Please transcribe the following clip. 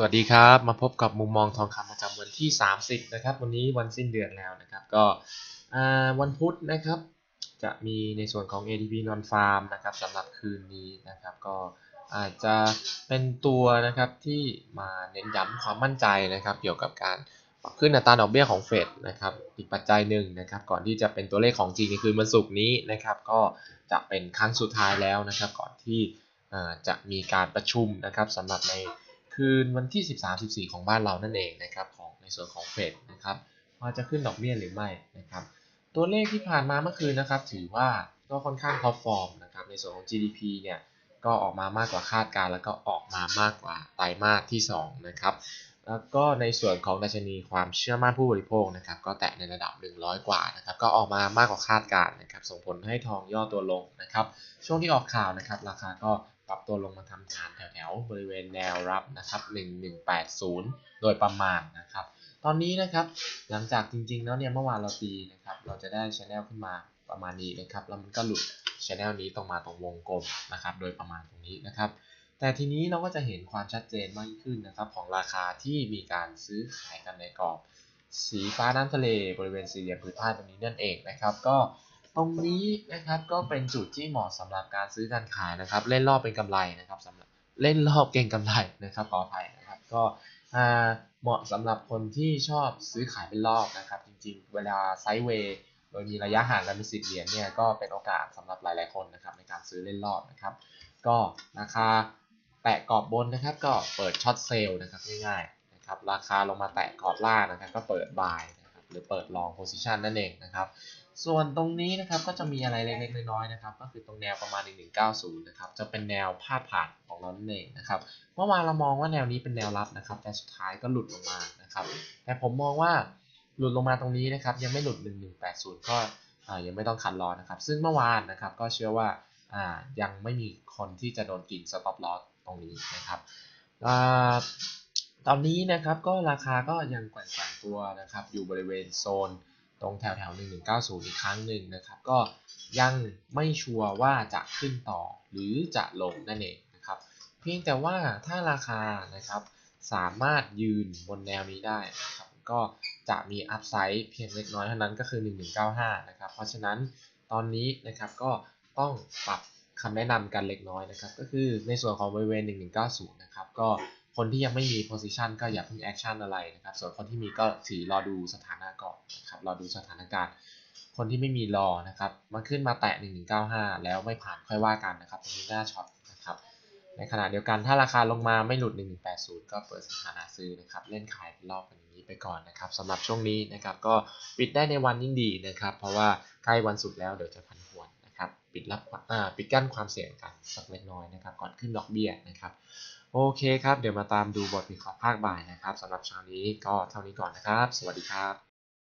สวัสดีครับ มาพบกับมุมมองทองคำประจำวันที่ 30 นะครับ วันนี้วันสิ้นเดือนแล้วนะครับ ก็วันพุธนะครับ จะมีในส่วนของ ADP Non Farm นะครับสำหรับคืนนี้นะครับ ก็อาจจะเป็นตัวนะครับที่มาเน้นย้ำความมั่นใจนะครับ เกี่ยวกับการปรับขึ้นอัตราดอกเบี้ยของเฟดนะครับ อีกปัจจัยหนึ่งนะครับ ก่อนที่จะเป็นตัวเลขของจริงในคืนวันศุกร์นี้นะครับ ก็จะเป็นครั้งสุดท้ายแล้วนะครับ ก่อนที่จะมีการประชุมนะครับสำหรับใน คืนวันที่ 13-14 ของบ้านเรานั่นเองนะครับของในส่วนของเฟดนะครับว่าจะขึ้นดอกเบี้ยหรือไม่นะครับตัวเลขที่ผ่านมาเมื่อคืนนะครับถือว่าก็ค่อนข้างท็อปฟอร์มนะครับในส่วนของ GDP เนี่ยก็ออกมามากกว่าคาดการแล้วก็ออกมามากกว่าไตรมาสที่2นะครับแล้วก็ในส่วนของดัชนีความเชื่อมั่นผู้บริโภคนะครับก็แตะในระดับ 100 กว่านะครับก็ออกมามากกว่าคาดการนะครับส่งผลให้ทองย่อตัวลงนะครับช่วงที่ออกข่าวนะครับราคาก็ ปรับตัวลงมาทำฐานแถวๆบริเวณแนวรับนะครับ 1180 โดยประมาณนะครับ ตอนนี้นะครับหลังจากจริงๆแล้วเนี่ยเมื่อวานเราตีนะครับ เราจะได้ชแนลขึ้นมาประมาณนี้นะครับ แล้วมันก็หลุดชแนลนี้ตรงมาตรงวงกลมนะครับ โดยประมาณตรงนี้นะครับ แต่ทีนี้เราก็จะเห็นความชัดเจนมากขึ้นนะครับ ของราคาที่มีการซื้อขายกันในกรอบ สีฟ้าน้ำทะเลบริเวณสี่เหลี่ยมผืนผ้าตรงนี้นั่นเองนะครับ ก็ ตรงนี้นะครับก็เป็นจุดที่เหมาะสำหรับการซื้อการขายนะครับ เล่นรอบเป็นกำไรนะครับสำหรับเล่นรอบเก่งกำไรนะครับขออภัยนะครับ ก็เหมาะสำหรับคนที่ชอบซื้อขายเป็นรอบนะครับ จริงๆ เวลาไซด์เวย์โดยมีระยะห่างกันเป็นสิบเหรียญเนี่ยก็เป็นโอกาสสำหรับหลายๆคนนะครับในการซื้อเล่นรอบนะครับ ก็ราคาแตะกรอบบนนะครับ ก็เปิดช็อตเซลล์นะครับง่ายๆนะครับราคาลงมาแตะกรอบล่างนะครับ ก็เปิดบายนะ หรือเปิดลองโพซิชันนั่นเองนะครับ ส่วนตรงนี้นะครับก็จะมีอะไรเล็กๆน้อยๆนะครับ ก็คือตรงแนวประมาณ 1190 นะครับ จะเป็นแนวพาดผ่านของเรานั่นเองนะครับ เมื่อวานเรามองว่าแนวนี้เป็นแนวรับนะครับ แต่สุดท้ายก็หลุดลงมานะครับ แต่ผมมองว่าหลุดลงมาตรงนี้นะครับ ยังไม่หลุด 1180 ก็ยังไม่ต้องคันรอนะครับ ซึ่งเมื่อวานนะครับก็เชื่อว่าายังไม่มีคนที่จะโดนกิน stop loss ตรงนี้นะครับอตอนนี้นะครับก็ราคาก็ยังแกว่ง ๆตัวนะครับ อยู่บริเวณโซนตรงแถวแถว1190 อีกครั้งหนึ่งนะครับ ก็ยังไม่ชัวร์ว่าจะขึ้นต่อหรือจะลงนั่นเองนะครับ เพียงแต่ว่าถ้าราคานะครับสามารถยืนบนแนวนี้ได้นะครับก็จะมีอัพไซด์เพียงเล็กน้อยเท่านั้นก็คือ 1195 นะครับ เพราะฉะนั้นตอนนี้นะครับก็ต้องปรับคำแนะนำกันเล็กน้อยนะครับ ก็คือในส่วนของบริเวณ 1190 นะครับ ก็ คนที่ยังไม่มี position ก็อย่าเพิ่ง action อะไรนะครับ ส่วนคนที่มีก็ถือรอดูสถานะก่อนนะครับรอดูสถานการณ์ คนที่ไม่มีรอนะครับมันขึ้นมาแตะ 1195 แล้วไม่ผ่านค่อยว่ากันนะครับตรงนี้หน้าช็อตนะครับ ในขณะเดียวกันถ้าราคาลงมาไม่หลุด 1180 ก็เปิดสถานะซื้อนะครับ เล่นขายเป็นรอบเป็นอย่างนี้ไปก่อนนะครับสำหรับช่วงนี้นะครับ ก็ปิดได้ในวันยิ่งดีนะครับ เพราะว่าใกล้วันศุกร์แล้วเดี๋ยวจะพันหวนนะครับ ปิดรับอ่าปิดกั้นความเสี่ยงกันสักเล็กน้อยนะครับ ก่อนขึ้นดอกเบี้ยนะครับ โอเคครับ เดี๋ยวมาตามดูบทวิเคราะห์ภาคบ่ายนะครับสำหรับเช้านี้ก็เท่านี้ก่อนนะครับ สวัสดีครับ